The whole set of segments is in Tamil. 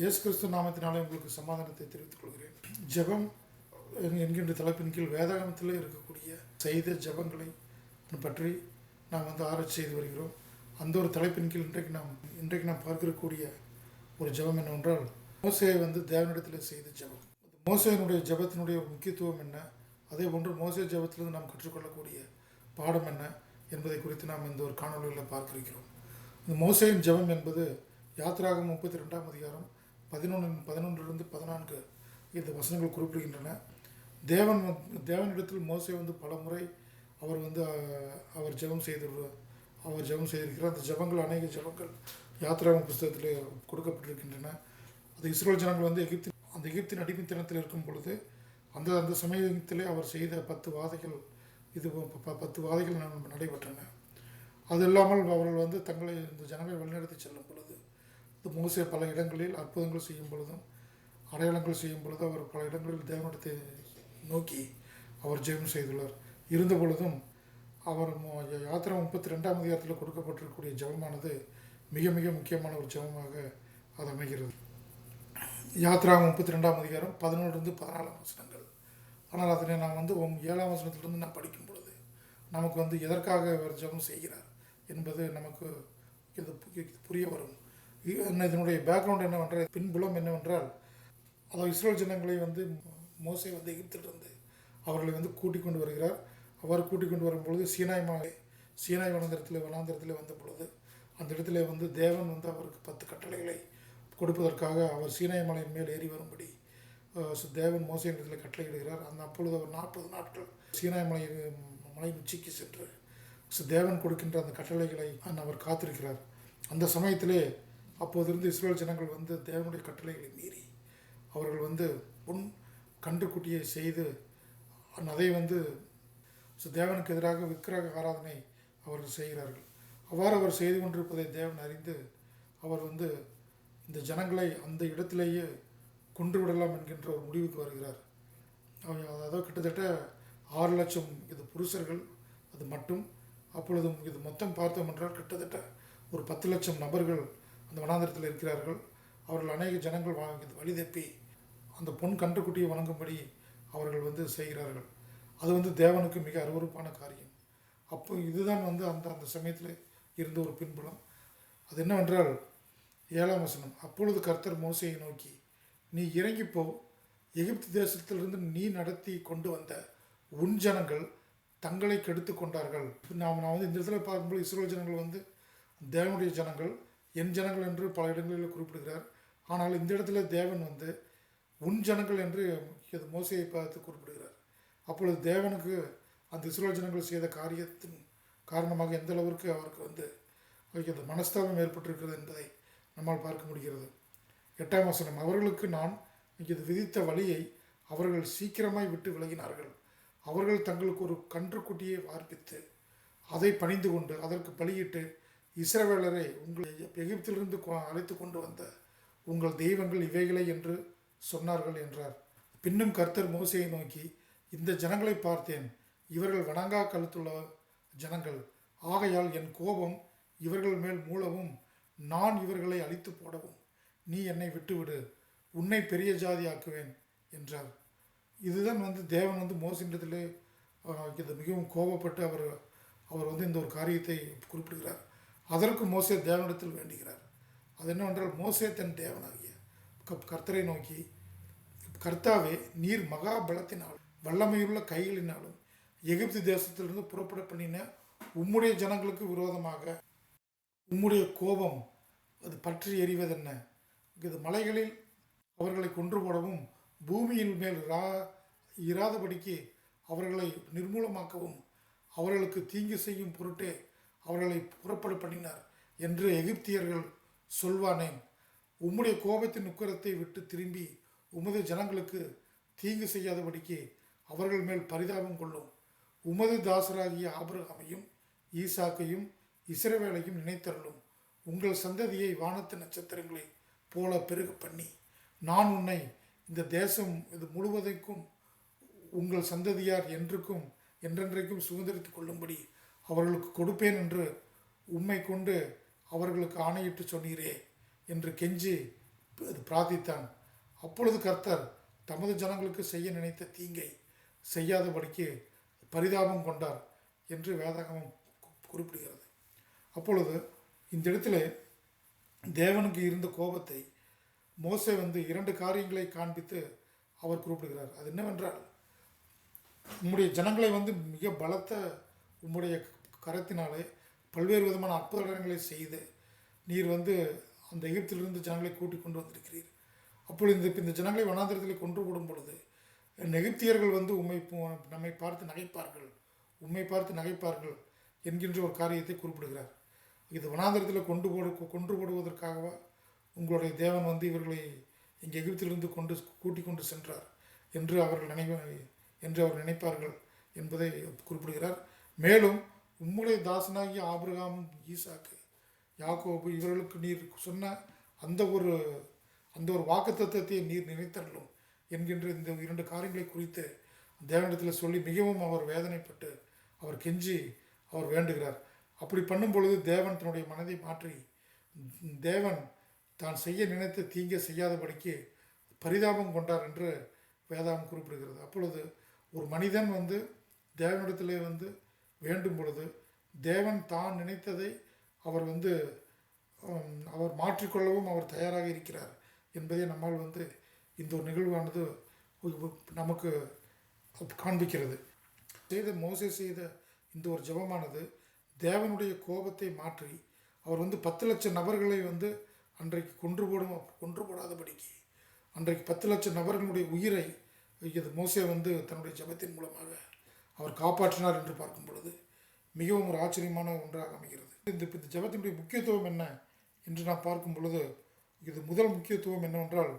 இயேசு கிறிஸ்து நாமத்தினாலே உங்களுக்கு சமாதானத்தை தெரிவித்துக் கொள்கிறேன். ஜெபம் என்கின்ற தலைப்பின் கீழ் வேதாகமத்தில் இருக்கக்கூடிய செய்த ஜெபங்களை பற்றி நாம் வந்து ஆராய்ச்சி செய்து வருகிறோம். அந்த ஒரு தலைப்பின் கீழ் இன்றைக்கு நாம் இன்றைக்கு நாம் பார்க்கக்கூடிய ஒரு ஜெபம் என்னவென்றால் மோசையை வந்து தேவனிடத்தில் செய்த ஜெபம். மோசையினுடைய ஜெபத்தினுடைய ஒரு முக்கியத்துவம் என்ன? அதே போன்று மோசை ஜபத்திலிருந்து நாம் கற்றுக்கொள்ளக்கூடிய பாடம் என்ன என்பதை குறித்து நாம் இந்த ஒரு காணொலியில் பார்க்கிருக்கிறோம் இந்த மோசையின் ஜெபம் என்பது யாத்திராகம் முப்பத்தி ரெண்டாம் அதிகாரம் பதினொன்று பதினொன்றிலிருந்து பதினான்கு இந்த வசனங்கள் குறிப்பிடுகின்றன. தேவன் தேவனிடத்தில் மோசை வந்து பல முறை அவர் வந்து அவர் ஜெபம் செய்து அவர் ஜெபம் செய்திருக்கிறார். அந்த ஜெபங்கள் அநேக ஜெபங்கள் யாத்திராகம் புஸ்தகத்தில் கொடுக்கப்பட்டிருக்கின்றன. அது இஸ்ரோல் ஜனங்கள் வந்து எகிப்தின் அந்த எகிப்தின் அடிமைத்தனத்தில் இருக்கும் பொழுது அந்த அந்த சமயத்திலே அவர் செய்த பத்து வாதைகள் இது ப- ப- பத்து வாதைகள் நடைபெற்றன. அது இல்லாமல் அவர்கள் வந்து தங்களை இந்த ஜனங்களை வழிநடத்தி செல்லும் பொழுது மோசே பல இடங்களில் அற்புதங்கள் செய்யும் பொழுதும் அடையாளங்கள் செய்யும் பொழுது அவர் பல இடங்களில் தேவனிடத்தை நோக்கி அவர் ஜெபம் செய்துள்ளார். இருந்த பொழுதும் அவர் யாத்திரை முப்பத்தி ரெண்டாம் அதிகாரத்தில் கொடுக்கப்பட்டிருக்கக்கூடிய ஜெபமானது மிக மிக முக்கியமான ஒரு ஜெபமாக அது அமைகிறது. யாத்ரா முப்பத்தி ரெண்டாம் அதிகாரம் பதினொன்றுலேருந்து பதினாலாம் வசனங்கள். ஆனால் அதனை நான் வந்து உம் ஏழாம் வசனத்திலிருந்து நான் படிக்கும் பொழுது நமக்கு வந்து எதற்காக அவர் ஜெபம் செய்கிறார் என்பது நமக்கு இது பு- புரிய வரும். இதனுடைய பேக்ரவுண்ட் என்னவென்றால் பின்புலம் என்னவென்றால் அதாவது இஸ்ரேல் ஜனங்களை வந்து மோசை வந்து எகிப்திலிருந்து அவர்களை வந்து கூட்டிக் கொண்டு வருகிறார். அவர் கூட்டிக் கொண்டு வரும்பொழுது சீனாய் மலை சீனாய் வனாந்திரத்தில் வனாந்திரத்தில் வந்த பொழுது அந்த இடத்துல வந்து தேவன் வந்து அவருக்கு பத்து கட்டளைகளை கொடுப்பதற்காக அவர் சீனாய் மலையின் மேல் ஏறி வரும்படி தேவன் மோசை இடத்துல கட்டளையிடுகிறார். அந்த அப்பொழுது அவர் நாற்பது நாட்கள் சீனாய் மலை மலையின் உச்சிக்கு சென்று தேவன் கொடுக்கின்ற அந்த கட்டளைகளை அவர் காத்திருக்கிறார். அந்த சமயத்திலே அப்போதிருந்து இஸ்ரேல் ஜனங்கள் வந்து தேவனுடைய கட்டளைகளை மீறி அவர்கள் வந்து பொன் கன்றுக்குட்டியை செய்து அதை வந்து தேவனுக்கு எதிராக விக்கிரக ஆராதனை அவர்கள் செய்கிறார்கள். அவ்வாறு அவர் செய்து கொண்டிருப்பதை தேவன் அறிந்து அவர் வந்து இந்த ஜனங்களை அந்த இடத்திலேயே கொன்று விடலாம் என்கின்ற ஒரு முடிவுக்கு வருகிறார். அதாவது கிட்டத்தட்ட ஆறு லட்சம் இது புருஷர்கள் அது மட்டும். அப்பொழுதும் இது மொத்தம் பார்த்தோம் என்றால் கிட்டத்தட்ட ஒரு பத்து லட்சம் நபர்கள் அந்த வனாந்திரத்தில் இருக்கிறார்கள். அவர்கள் அநேக ஜனங்கள் வா- வழி தப்பி அந்த பொன் கன்றுக்குட்டியை வணங்கும்படி அவர்கள் வந்து செய்கிறார்கள். அது வந்து தேவனுக்கு மிக அருவருப்பான காரியம். அப்போ இதுதான் வந்து அந்த அந்த சமயத்தில் இருந்த ஒரு பின்புலம். அது என்னவென்றால் ஏழாம் வசனம் அப்பொழுது கர்த்தர் மோசையை நோக்கி நீ இறங்கிப்போ எகிப்து தேசத்திலிருந்து நீ நடத்தி கொண்டு வந்த உன் ஜனங்கள் தங்களை கெடுத்து கொண்டார்கள். நாம் நான் வந்து இந்த இடத்துல பார்க்கும்போது இஸ்ரோ ஜனங்கள் வந்து தேவனுடைய ஜனங்கள் என் ஜனங்கள் என்று பல இடங்களில் குறிப்பிடுகிறார். ஆனால் இந்த இடத்துல தேவன் வந்து உன் ஜனங்கள் என்று இது மோசையை பார்த்து குறிப்பிடுகிறார். அப்பொழுது தேவனுக்கு அந்த இஸ்ரேல் ஜனங்கள் செய்த காரியத்தின் காரணமாக எந்த அளவிற்கு அவருக்கு வந்து அவருக்கு அந்த மனஸ்தாபம் ஏற்பட்டிருக்கிறது என்பதை நம்மால் பார்க்க முடிகிறது. எட்டாம் வசனம் அவர்களுக்கு நான் இது விதித்த வழியை அவர்கள் சீக்கிரமாய் விட்டு விலகினார்கள். அவர்கள் தங்களுக்கு ஒரு கன்றுக்குட்டியை வார்ப்பித்து அதை பணிந்து கொண்டு அதற்கு பலியிட்டு இஸ்ரவேலரை உங்களை எகிப்திலிருந்து கொ- அழைத்து கொண்டு வந்த உங்கள் தெய்வங்கள் இவைகளே என்று சொன்னார்கள் என்றார். பின்னும் கர்த்தர் மோசையை நோக்கி இந்த ஜனங்களை பார்த்தேன். இவர்கள் வணங்கா கழுத்துள்ள ஜனங்கள். ஆகையால் என் கோபம் இவர்கள் மேல் மூளவும். நான் இவர்களை அழித்து போடவும். நீ என்னை விட்டுவிடு. உன்னை பெரிய ஜாதி ஆக்குவேன் என்றார். இதுதான் வந்து தேவன் வந்து மோசின்றதிலே இது மிகவும் கோபப்பட்டு அவர் அவர் வந்து இந்த ஒரு காரியத்தை குறிப்பிடுகிறார். அதற்கு மோசே தேவனிடத்தில் வேண்டுகிறார். அது என்னவென்றால் மோசே தன் தேவனாகிய கர்த்தரை நோக்கி கர்த்தாவே நீர் மகாபலத்தினாலும் வல்லமையுள்ள கைகளினாலும் எகிப்து தேசத்திலிருந்து புறப்பட பண்ணின உம்முடைய ஜனங்களுக்கு விரோதமாக உம்முடைய கோபம் அது பற்றி எறிவதென்ன? இது மலைகளில் அவர்களை கொன்று போடவும் பூமியின் மேல் ரா இராதபடிக்கு அவர்களை நிர்மூலமாக்கவும் அவர்களுக்கு தீங்கு செய்யும் பொருட்டே அவர்களை புறப்பட பண்ணினார் என்று எகிப்தியர்கள் சொல்வானேன். உம்முடைய கோபத்தின் உக்கரத்தை விட்டு திரும்பி உமது ஜனங்களுக்கு தீங்கு செய்யாதபடிக்கு அவர்கள் மேல் பரிதாபம் கொள்ளும். உமது தாசராகிய ஆபிரகாமையும் ஈசாக்கையும் இசைவேலையும் நினைத்தருளும். உங்கள் சந்ததியை வானத்து நட்சத்திரங்களை போல பெருக பண்ணி நான் உன்னை இந்த தேசம் இது முழுவதைக்கும் உங்கள் சந்ததியார் என்றுக்கும் என்றென்றைக்கும் சுதந்திரித்துக் கொள்ளும்படி அவர்களுக்கு கொடுப்பேன் என்று உண்மை கொண்டு அவர்களுக்கு ஆணையிட்டு சொன்னீரே என்று கெஞ்சி அது பிரார்த்தித்தான். அப்பொழுது கர்த்தர் தமது ஜனங்களுக்கு செய்ய நினைத்த தீங்கை செய்யாதபடிக்கு பரிதாபம் கொண்டார் என்று வேதாகமம் குறிப்பிடுகிறது. அப்பொழுது இந்த இடத்துல தேவனுக்கு இருந்த கோபத்தை மோசை வந்து இரண்டு காரியங்களை காண்பித்து அவர் குறிப்பிடுகிறார். அது என்னவென்றால் உம்முடைய ஜனங்களை வந்து மிக பலத்த உம்முடைய கரத்தினாலே பல்வேறு விதமான அற்புதங்களை செய்து நீர் வந்து அந்த எகிப்திலிருந்து ஜனங்களை கூட்டிக் கொண்டு வந்திருக்கிறீர். அப்பொழுது இந்த இந்த ஜனங்களை வனாந்திரத்தில் கொன்று விடும் பொழுது எகிப்தியர்கள் வந்து உம்மை நம்மை பார்த்து நகைப்பார்கள் உம்மை பார்த்து நகைப்பார்கள் என்கின்ற ஒரு காரியத்தை குறிப்பிடுகிறார். இது வனாந்திரத்தில் கொண்டு போடு கொன்று போடுவதற்காகவா உங்களுடைய தேவன் வந்து இவர்களை இங்கே எகிப்திலிருந்து கொண்டு கூட்டிக் கொண்டு சென்றார் என்று அவர்கள் நினைவ என்று அவர் நினைப்பார்கள் என்பதை குறிப்பிடுகிறார். மேலும் உம்முடைய தாசனாகிய ஆபிரகாம் ஈசாக்கு யாக்கோபு இவர்களுக்கு நீர் சொன்ன அந்த ஒரு அந்த ஒரு வாக்குத்தத்தத்தை நீர் நினைத்தரலும் என்கின்ற இந்த இரண்டு காரியங்களை குறித்து தேவனிடத்தில் சொல்லி மிகவும் அவர் வேதனைப்பட்டு அவர் கெஞ்சி அவர் வேண்டுகிறார். அப்படி பண்ணும் பொழுது தேவன் தன்னுடைய மனதை மாற்றி தேவன் தான் செய்ய நினைத்து தீங்க செய்யாதபடிக்கு பரிதாபம் கொண்டார் என்று வேதாகம் குறிப்பிடுகிறது. அப்பொழுது ஒரு மனிதன் வந்து தேவனிடத்திலே வந்து வேண்டும் பொழுது தேவன் தான் நினைத்ததை அவர் வந்து அவர் மாற்றிக்கொள்ளவும் அவர் தயாராக இருக்கிறார் என்பதை நம்மால் வந்து இந்த ஒரு நிகழ்வானது நமக்கு காண்பிக்கிறது. செய்த மோசை செய்த இந்த ஒரு ஜெபமானது தேவனுடைய கோபத்தை மாற்றி அவர் வந்து பத்து லட்சம் நபர்களை வந்து அன்றைக்கு கொன்று போடும் கொன்று போடாதபடிக்கு அன்றைக்கு பத்து லட்சம் நபர்களுடைய உயிரை இது மோசே வந்து தன்னுடைய ஜெபத்தின் மூலமாக அவர் காப்பாற்றினார் என்று பார்க்கும் பொழுது மிகவும் ஒரு ஆச்சரியமான ஒன்றாக அமைகிறது. இந்த இந்த ஜபத்தினுடைய முக்கியத்துவம் என்ன என்று நாம் பார்க்கும் பொழுது இது முதல் முக்கியத்துவம் என்னவென்றால்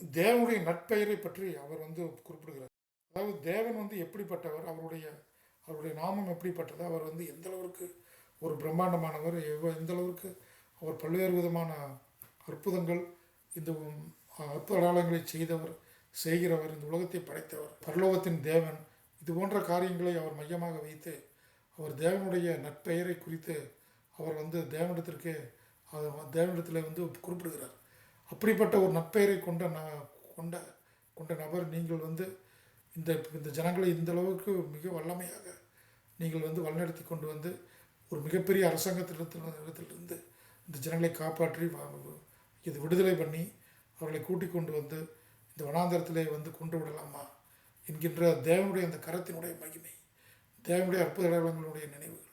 தேவனுடைய நட்பெயரை பற்றி அவர் வந்து குறிப்பிடுகிறார். அதாவது தேவன் வந்து எப்படிப்பட்டவர் அவருடைய அவருடைய நாமம் எப்படிப்பட்டது அவர் வந்து எந்த அளவுக்கு ஒரு பிரம்மாண்டமானவர் எவ்வ- எந்த அளவுக்கு அவர் பல்வேறு விதமான அற்புதங்கள் இந்த உம், அற்புத அடையாளங்களை செய்தவர் செய்கிறவர் இந்த உலகத்தை படைத்தவர். பரலோகத்தின் தேவன் இது போன்ற காரியங்களை அவர் மையமாக வைத்து அவர் தேவனுடைய நற்பெயரை குறித்து அவர் வந்து தேவனிடத்திற்கு தேவனிடத்தில் வந்து குறிப்பிடுகிறார். அப்படிப்பட்ட ஒரு நற்பெயரை கொண்ட ந கொண்ட கொண்ட நபர் நீங்கள் வந்து இந்த இந்த ஜனங்களை இந்த அளவுக்கு மிக வல்லமையாக நீங்கள் வந்து வழிநடத்தி கொண்டு வந்து ஒரு மிகப்பெரிய அரசாங்கத்திடத்திலிருந்து இந்த ஜனங்களை காப்பாற்றி இது விடுதலை பண்ணி அவர்களை கூட்டிக் கொண்டு வந்து இந்த வனாந்தரத்திலே வந்து கொண்டு விடலாமா? என்கின்ற தேவனுடைய அந்த கரத்தினுடைய மகிமை தேவனுடைய அற்புத அடையாளங்களுடைய நினைவுகள்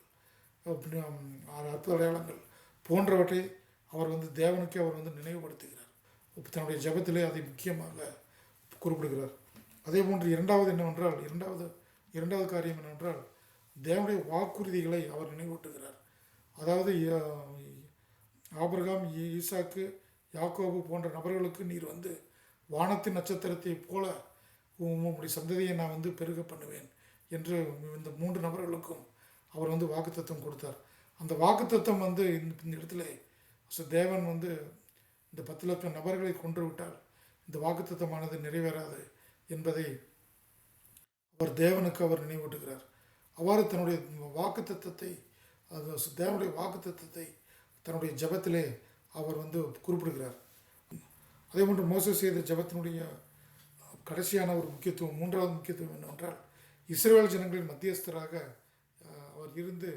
அற்புத அடையாளங்கள் போன்றவற்றை அவர் வந்து தேவனுக்கே அவர் வந்து நினைவுபடுத்துகிறார். தன்னுடைய ஜெபத்திலே அதை முக்கியமாக குறிப்பிடுகிறார். அதே போன்று இரண்டாவது என்னவென்றால் இரண்டாவது இரண்டாவது காரியம் என்னவென்றால் தேவனுடைய வாக்குறுதிகளை அவர் நினைவூட்டுகிறார். அதாவது ஆபிரகாம் ஈசாக்கு யாக்கோபு போன்ற நபர்களுக்கு நீர் வந்து வானத்தின் நட்சத்திரத்தை போல உம்முடைய சந்ததியை நான் வந்து பெருக பண்ணுவேன் என்று இந்த மூன்று நபர்களுக்கும் அவர் வந்து வாக்குத்தத்தம் கொடுத்தார். அந்த வாக்குத்தத்தம் வந்து இந்த இந்த இடத்துல தேவன் வந்து இந்த பத்து லட்சம் நபர்களை கொன்று விட்டால் இந்த வாக்குத்தத்தமானது நிறைவேறாது என்பதை அவர் தேவனுக்கு அவர் நினைவூட்டுகிறார். அவ்வாறு தன்னுடைய வாக்குத்தத்தத்தை அது தேவனுடைய வாக்குத்தத்தத்தை தன்னுடைய ஜபத்திலே அவர் வந்து குறிப்பிடுகிறார். அதே போன்று மோச செய்த ஜெபத்தினுடைய கடைசியான ஒரு முக்கியத்துவம் மூன்றாவது முக்கியத்துவம் என்னவென்றால் இஸ்ரேல் ஜனங்களின் மத்தியஸ்தராக அவர் இருந்து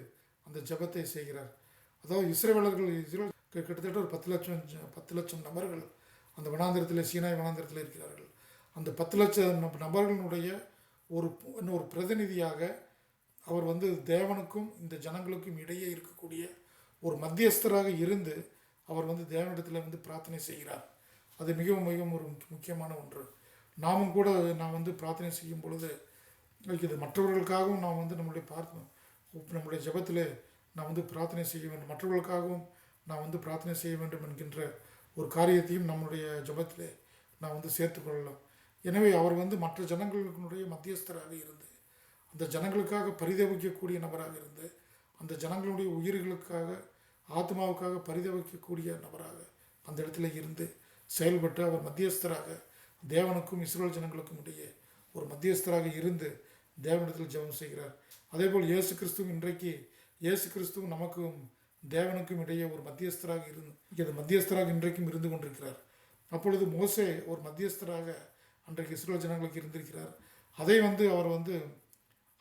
அந்த ஜெபத்தை செய்கிறார். அதாவது இஸ்ரேலர்கள் இஸ்ரேல் கிட்டத்தட்ட ஒரு பத்து லட்சம் பத்து லட்சம் நபர்கள் அந்த வனாந்திரத்தில் சீனாய் வனாந்திரத்தில் இருக்கிறார்கள். அந்த பத்து லட்சம் நபர்களினுடைய நபர்களுடைய ஒரு இன்னும் ஒரு பிரதிநிதியாக அவர் வந்து தேவனுக்கும் இந்த ஜனங்களுக்கும் இடையே இருக்கக்கூடிய ஒரு மத்தியஸ்தராக இருந்து அவர் வந்து தேவனிடத்தில் வந்து பிரார்த்தனை செய்கிறார். அது மிகவும் மிகவும் ஒரு முக்கியமான ஒன்று. நாமும் கூட நான் வந்து பிரார்த்தனை செய்யும் பொழுது வைக்கிறது மற்றவர்களுக்காகவும் நான் வந்து நம்மளுடைய பார்த்து நம்முடைய ஜபத்தில் நான் வந்து பிரார்த்தனை செய்ய வேண்டும். மற்றவர்களுக்காகவும் நான் வந்து பிரார்த்தனை செய்ய வேண்டும் என்கின்ற ஒரு காரியத்தையும் நம்முடைய ஜெபத்திலே நான் வந்து சேர்த்துக்கொள்ளலாம் எனவே அவர் வந்து மற்ற ஜனங்களுடைய மத்தியஸ்தராக இருந்து அந்த ஜனங்களுக்காக பரிதவிக்கக்கூடிய நபராக இருந்து அந்த ஜனங்களுடைய உயிர்களுக்காக ஆத்மாவுக்காக பரிதவிக்கக்கூடிய நபராக அந்த இடத்துல இருந்து செயல்பட்டு அவர் மத்தியஸ்தராக தேவனுக்கும் இஸ்ரோல் ஜனங்களுக்கும் இடையே ஒரு மத்தியஸ்தராக இருந்து தேவனிடத்தில் ஜெபம் செய்கிறார். அதேபோல் இயேசு கிறிஸ்துவும் இன்றைக்கு இயேசு கிறிஸ்துவும் நமக்கும் தேவனுக்கும் இடையே ஒரு மத்தியஸ்தராக இருந்து இது மத்தியஸ்தராக இன்றைக்கும் இருந்து கொண்டிருக்கிறார். அப்பொழுது மோசே ஒரு மத்தியஸ்தராக அன்றைக்கு இஸ்ரோல் ஜனங்களுக்கு இருந்திருக்கிறார். அதை வந்து அவர் வந்து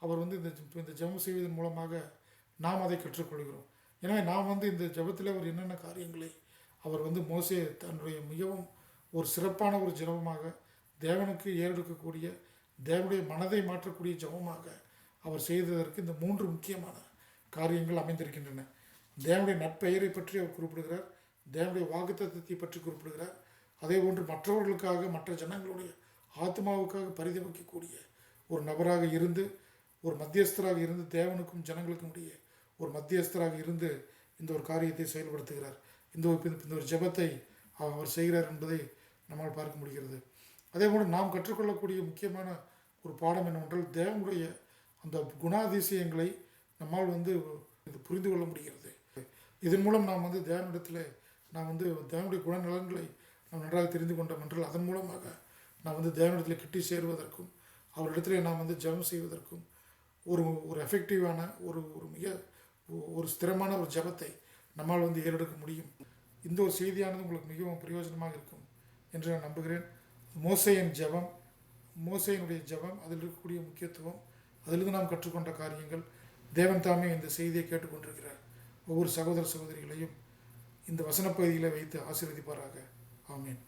அவர் வந்து இந்த இந்த ஜெபம் செய்வதன் மூலமாக நாம் அதை கற்றுக்கொள்கிறோம். எனவே நாம் வந்து இந்த ஜெபத்தில் அவர் என்னென்ன காரியங்களை அவர் வந்து மோசே தன்னுடைய மிகவும் ஒரு சிறப்பான ஒரு ஜெபமாக தேவனுக்கு ஏறெடுக்கக்கூடிய தேவனுடைய மனதை மாற்றக்கூடிய ஜெபமாக அவர் செய்ததற்கு இந்த மூன்று முக்கியமான காரியங்கள் அமைந்திருக்கின்றன. தேவனுடைய நற்பெயரை பற்றி அவர் குறிப்பிடுகிறார். தேவனுடைய வாக்குத்தத்தை பற்றி குறிப்பிடுகிறார். அதே போன்று மற்றவர்களுக்காக மற்ற ஜனங்களுடைய ஆத்மாவுக்காக பரிதவிக்கக்கூடிய ஒரு நபராக இருந்து ஒரு மத்தியஸ்தராக இருந்து தேவனுக்கும் ஜனங்களுக்கும் இடையே ஒரு மத்தியஸ்தராக இருந்து இந்த ஒரு காரியத்தை செயல்படுத்துகிறார். இந்த ஒரு இந்த ஒரு ஜெபத்தை அவர் செய்கிறார் என்பதை நம்மால் பார்க்க முடிகிறது. அதே போல் நாம் கற்றுக்கொள்ளக்கூடிய முக்கியமான ஒரு பாடம் என்னவென்றால் தேவனுடைய அந்த குணாதிசயங்களை நம்மால் வந்து இது புரிந்து கொள்ள முடிகிறது. இதன் மூலம் நாம் வந்து தேவனிடத்தில் நாம் வந்து தேவனுடைய குணநலன்களை நாம் நன்றாக தெரிந்து கொண்டோம் என்றால் அதன் மூலமாக நாம் வந்து தேவனிடத்தில் கிட்டி சேருவதற்கும் அவரிடத்தில் நாம் வந்து ஜெபம் செய்வதற்கும் ஒரு ஒரு எஃபெக்டிவான ஒரு ஒரு மிக ஒரு ஸ்திரமான ஒரு ஜெபத்தை நம்மால் வந்து ஏறெடுக்க முடியும். இந்த ஒரு செய்தியானது உங்களுக்கு மிகவும் பிரயோஜனமாக இருக்கும். என்று நான் நம்புகிறேன். மோசையின் ஜெபம் மோசையினுடைய ஜெபம் அதில் இருக்கக்கூடிய முக்கியத்துவம் அதிலிருந்து நாம் கற்றுக்கொண்ட காரியங்கள். தேவன் தாமே இந்த செய்தியை கேட்டுக்கொண்டிருக்கிறார். ஒவ்வொரு சகோதர சகோதரிகளையும் இந்த வசனப்பகுதியில் வைத்து ஆசீர்வதிப்பாராக. ஆமீன்.